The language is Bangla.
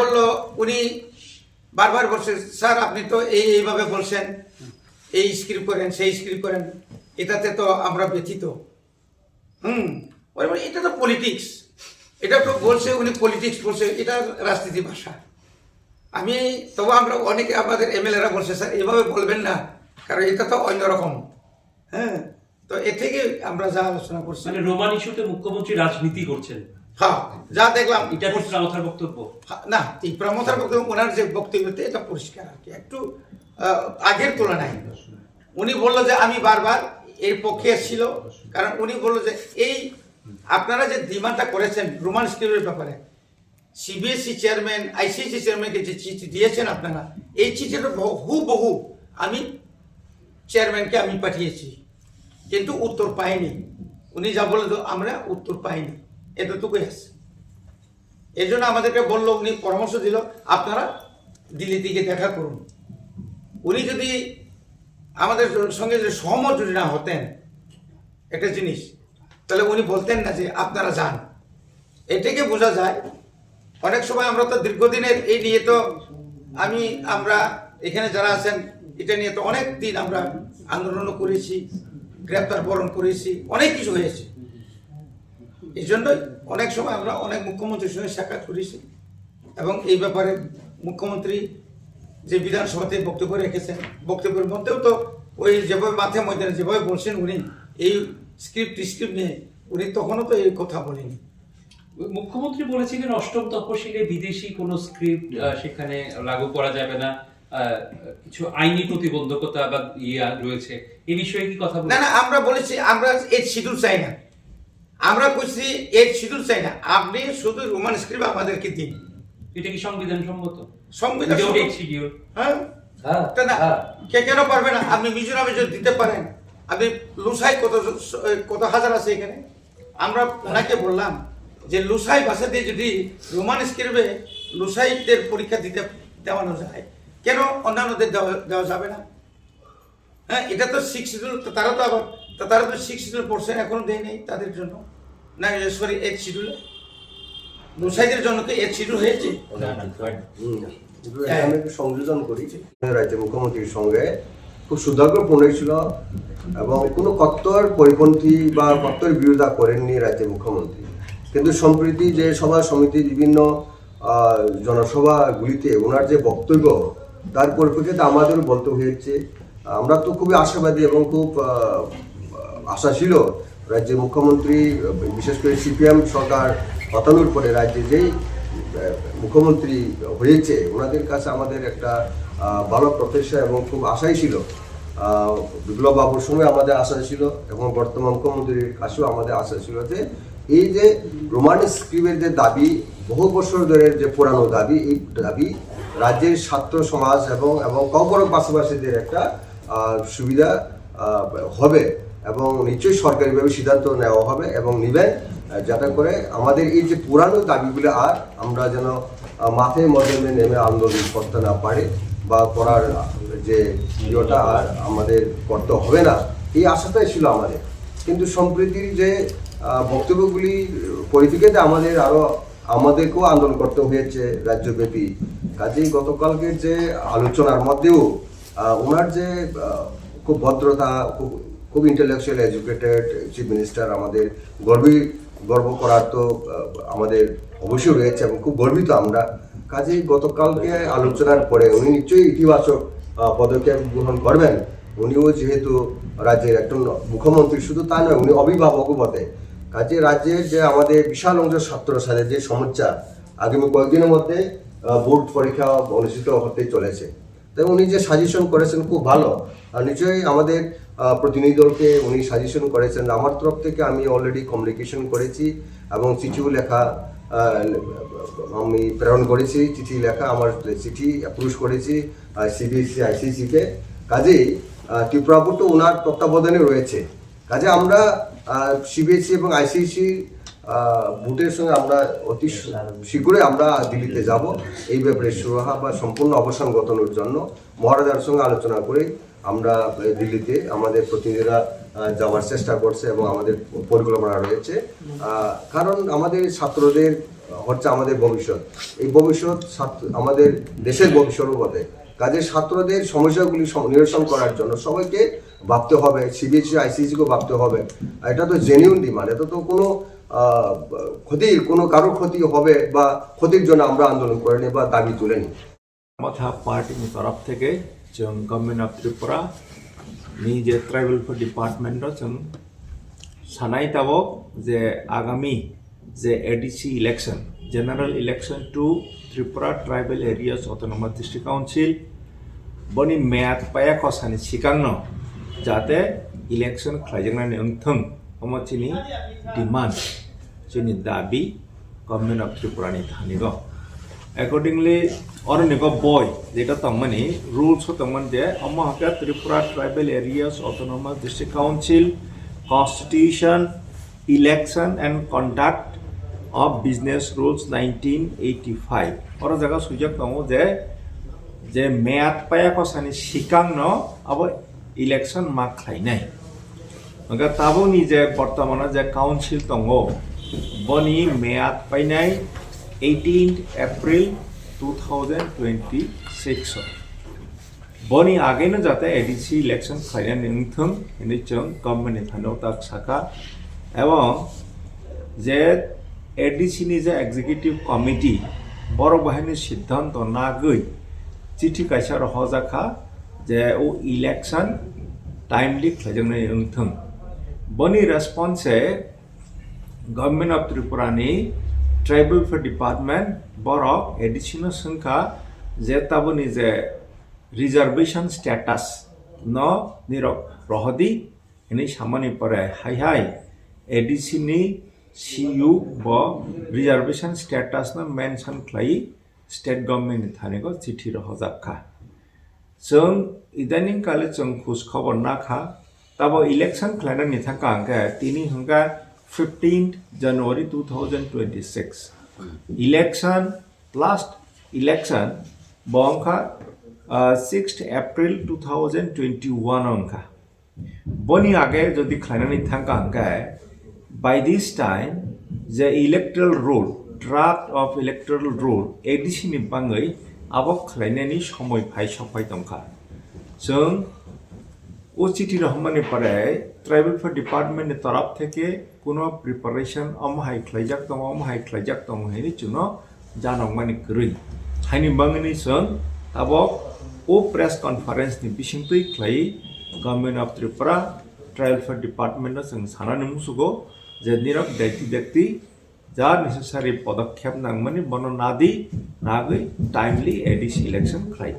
বলল উনি বারবার বলছে, স্যার, আপনি তো এই এইভাবে বলছেন, এই স্ক্রিপ্ট করেন, সেই স্ক্রিপ্ট করেন, এটাতে তো আমরা ব্যথিত। হুম এটা তো পলিটিক্স এটা তো বলছে, উনি পলিটিক্স বলছে, এটা রাজনীতি ভাষা। আমি, তবু আমরা অনেকে আমাদের এমএলএরা বলছে, স্যার, এভাবে বলবেন না, কারণ এটা তো অন্যরকম হ্যাঁ তো এ থেকে আমরা যা আলোচনা করছি। মানে রোমান ইস্যুতে মুখ্যমন্ত্রী রাজনীতি করছেন। হ্যাঁ যা দেখলাম এটা বক্তব্য? না এই প্রমোটার বক্তব্য ওনার যে বক্তব্যতে এটা পরিষ্কার আর কি একটু আগের তুলনায়। উনি বলল যে আমি বারবার এর পক্ষে ছিল কারণ উনি বলল যে এই আপনারা যে ডিমান্ডটা করেছেন রোমান স্কিলের ব্যাপারে সিবিএসসি চেয়ারম্যান আইসিএসসি চেয়ারম্যানকে যে চিঠি দিয়েছেন আপনারা এই চিঠিটা বহু বহু আমি চেয়ারম্যানকে আমি পাঠিয়েছি কিন্তু উত্তর পাইনি। উনি যা বলে আমরা উত্তর পাইনি। এতটুকুই আছে এই জন্য আমাদেরকে বলল, উনি পরামর্শ দিল, আপনারা দিল্লি থেকে দেখা করুন। উনি যদি আমাদের সঙ্গে যদি সহমত যদি না হতেন একটা জিনিস, তাহলে উনি বলতেন না যে আপনারা যান। এটাকে বোঝা যায়, অনেক সময় আমরা তো দীর্ঘদিনের এই নিয়ে তো আমি, আমরা এখানে যারা আছেন, এটা নিয়ে তো অনেক দিন আমরা আন্দোলনও করেছি, গ্রেপ্তার বরণ করেছি, অনেক কিছু হয়েছে। এই জন্যই অনেক সময় আমরা অনেক মুখ্যমন্ত্রীর সঙ্গে সাক্ষাৎ করেছি এবং এই ব্যাপারে মুখ্যমন্ত্রী যে বিধানসভাতে বক্তব্য রেখেছেন বক্তব্যের মধ্যেও তো ওই যেভাবে মাঠে ময়দানে যেভাবে বলছেন উনি এই স্ক্রিপ্ট স্ক্রিপ্ট নিয়ে উনি তখনও তো এই কথা বলেনি মুখ্যমন্ত্রী বলেছিলেন অষ্টম তপশিলে বিদেশি কোনো স্ক্রিপ্ট সেখানে লাগু করা যাবে না কিছু আইনি প্রতিবন্ধকতা বা ইয়ে রয়েছে এই বিষয়ে কি কথা না না আমরা বলেছি আমরা এই শিডিউল চাই না। আমরা কইছি এর শিডিউল চাই না। আপনি শুধু রোমান স্ক্রিপ্ট আমাদেরকে দিন। এটা কি সংবিধান সম্মত। সংবিধান হ্যাঁ? হ্যাঁ তা না হ্যাঁ। কে কেন পারবে না? আপনি মিজোরামে যদি দিতে পারেন। আপনি লুসাই কত কত হাজার আছে এখানে? আমরা ওনাকে বললাম যে লুসাই ভাষা দিয়ে যদি রোমান স্ক্রিপ্টে লুসাইদের পরীক্ষা দিতে দেওয়ানো যায় কেন অন্যান্যদের দেওয়া দেওয়া যাবে না? হ্যাঁ এটা তো সিক্স তারা তো আবার তা তারা তো সিক্স শিডিউল পড়ছেন এখনও দেয় নেই তাদের জন্য। না সরি এইট শিডিউলে লুসাইদের জন্য কি এইট শিডিউল হয়েছে। এটা আমি একটু সংযোজন করি। রাজ্যের মুখ্যমন্ত্রীর সঙ্গে খুব সৌভাগ্যপূর্ণ ছিল এবং কোনো কত্তর পরিপন্থী বা কত্তর বিরোধিতা করেননি রাজ্যের মুখ্যমন্ত্রী। কিন্তু সম্প্রতি যে সভা সমিতি বিভিন্ন জনসভাগুলিতে ওনার যে বক্তব্য, তার পরিপ্রেক্ষিতে আমাদেরও বলতে হয়েছে। আমরা তো খুবই আশাবাদী এবং খুব আশা ছিল রাজ্যের মুখ্যমন্ত্রী বিশেষ করে সিপিএম সরকার পাতানোর পরে রাজ্যে যেই মুখ্যমন্ত্রী হয়েছে ওনাদের কাছে আমাদের একটা ভালো প্রত্যাশা এবং খুব আশাই ছিল। আহ, বিপ্লব সময় আমাদের আশা ছিল এবং বর্তমান মুখ্যমন্ত্রীর কাছেও আমাদের আশা ছিল যে এই যে রোমান স্ক্রিপ্টের যে দাবি বহু বছর ধরে যে পুরানো দাবি এই দাবি রাজ্যের ছাত্র সমাজ এবং এবং কর্পোরেট পাশাপাশিদের একটা সুবিধা হবে। এবং নিশ্চয়ই সরকারিভাবে সিদ্ধান্ত নেওয়া হবে এবং নেবেন যাতে করে আমাদের এই যে পুরানো দাবিগুলো আর আমরা যেন মাথায় মধ্যে নেমে আন্দোলন করতে না পারি বা করার যে ইয়েটা আর আমাদের করতে হবে না, এই আশাটাই ছিল আমাদের। কিন্তু সম্প্রীতির যে বক্তব্যগুলি পরিপ্রেক্ষিতে আমাদের আরও আমাদেরকেও আন্দোলন করতে হয়েছে রাজ্যব্যাপী। কাজেই গতকালকের যে আলোচনার মধ্যেও ওনার যে খুব ভদ্রতা, খুব খুব ইন্টেলেকচুয়াল এডুকেটেড চিফ মিনিস্টার আমাদের গর্বী গর্ব করার তো আমাদের অবশ্যই রয়েছে এবং খুব গর্বিত আমরা। কাজেই গতকালকে আলোচনার পরে উনি নিশ্চয়ই ইতিবাচক পদক্ষেপ গ্রহণ করবেন। উনিও যেহেতু রাজ্যের একজন মুখ্যমন্ত্রী, শুধু তা নয়, উনি অভিভাবকও বটে। কাজে রাজ্যের যে আমাদের বিশাল অংশ ছাত্র সাথে যে সমস্যা, আগামী কয়েকদিনের মধ্যে বোর্ড পরীক্ষা অনুষ্ঠিত হতে চলেছে। তাই উনি যে সাজেশন করেছেন খুব ভালো। আর নিশ্চয়ই আমাদের প্রতিনিধি দলকে উনি সাজেশন করেছেন। আমার তরফ থেকে আমি অলরেডি কমিউনিকেশন করেছি এবং চিঠিও লেখা আমি প্রেরণ করেছি। চিঠি লেখা আমার চিঠি অ্যাপ্রুভ করেছি সিবিএসসি আইসিসিকে কাজেই ত্রিপুরাপুর তো ওনার তত্ত্বাবধানে রয়েছে। কাজে আমরা সিবিএসসি এবং আইসিসি বুটের সঙ্গে আমরা অতি শীঘ্রই আমরা দিল্লিতে যাব। এই ব্যাপারে সুরাহা বা সম্পূর্ণ অবসান ঘটানোর জন্য মহারাজার সঙ্গে আলোচনা করে আমরা দিল্লিতে আমাদের প্রতিনিধিরা যাওয়ার চেষ্টা করছে এবং আমাদের পরিকল্পনা রয়েছে। কারণ আমাদের ছাত্রদের হচ্ছে আমাদের ভবিষ্যৎ। এই ভবিষ্যৎ আমাদের দেশের ভবিষ্যৎও বটে। কাজে ছাত্রদের সমস্যাগুলি সম- নিরসন করার জন্য সবাইকে ভাবতে হবে সিবিএসসি আইসিএসিকেও ভাবতে হবে। এটা তো জেনিউন ডিমান্ড এটা তো কোনো ক্ষতির কোনো কারোর ক্ষতি হবে বা ক্ষতির জন্য আমরা আন্দোলন করিনি বা দাবি তুলিনি। মাথা পার্টির তরফ থেকে যেমন গভর্নমেন্ট অফ ত্রিপুরা নিজে ট্রাইবেল ডিপার্টমেন্ট যেমন সানাই তাব যে আগামী যে ADC election general election to Tripura tribal areas autonomous district council বনি মেয়াদ পায়া কসানি সিকাংন যাতে ইলেকশন খাইজেंनानै ओंथों 어머치니 demand চিনি দাবি গভর্নমেন্ট অফ ত্রিপুরা নিধানিগ একর্ডিংলি অরনিগ বয় যেটা তমনি রুলস তমন যে অমহাকা Tripura tribal areas autonomous district council constitution election and conduct of business rules nineteen eighty five or জায়গা সুযোগ দো যে যে মেয়াদ পায়া কসানি সিকাং ন আবার ইলেকশন মাক খাই নাই मगर ताबोनि जे बर्तमान जे काउन्सिल दङ बनि मेयाद फैनाय eighteen April two thousand twenty six বনি আগেনো যাতে এডিসি ইলেকশন খাইয়া নিংথম নিচং কম্পানি ফানো তাক সাকা এবং যে এডিসি নি যে এক্সিকিউটিভ কমিটি বড় বাহিনীর সিদ্ধান্ত না গই চিঠি কাইসার হজাখা যে ও ইলেকশন টাইমলি খাইজং নিথম બની રેસ્પોન્સ છે ગવર્મેન્ટ ઓફ ત્રિપુરાની ટ્રાઇબલ ફેર ડિપાર્ટમેન્ટ બરોક એડિશનલ સંખ્યા જે તાબની જે રિઝર્વેશન સ્ટેટાસ ન નિરક રહદી એની સામાની પરે હાય હાય એડિસીની সিইউ বা রিজার্ভেশন স্ট্যাটাস না মেনশন খাই স্টেট গভর্নমেন্ট থানিক চিঠি রহজাবখা जों ইদানিং কালে जों খোঁজ খবর না খা तब इलेक्शन क्लैडर निथा कांग तीनी हंगा fifteen January two thousand twenty six election last election बंखा six April two thousand twenty one अंखा बनी आगे जदि खाना निथा कांग by this time the electoral rule draft of electoral rule edisi ni bangai abok khlainani somoi phai sopai tongkha जों ও চিঠি রহমানি পাড়ায় ট্রাইবেল ফেয়ার ডিপার্টমেন্টের তরফ থেকে কোনো প্রিপারেশন অমহাই খ্লাইজাক দङ অমহাই খ্লাইজাক দङ হয়নি চুন জানংমানি করি হাইনি বাঙিনি সং তাবক ও প্রেস কনফারেন্স নি বিশিংতুই খ্লাই government of Tripura tribal welfare department song সানানি মুসুগো যে নিরব দায়িত্ব ব্যক্তি যা নেসেসারি পদক্ষেপ নাংমানি বন না দি না গই টাইমলি এডিস ইলেকশন খ্লাই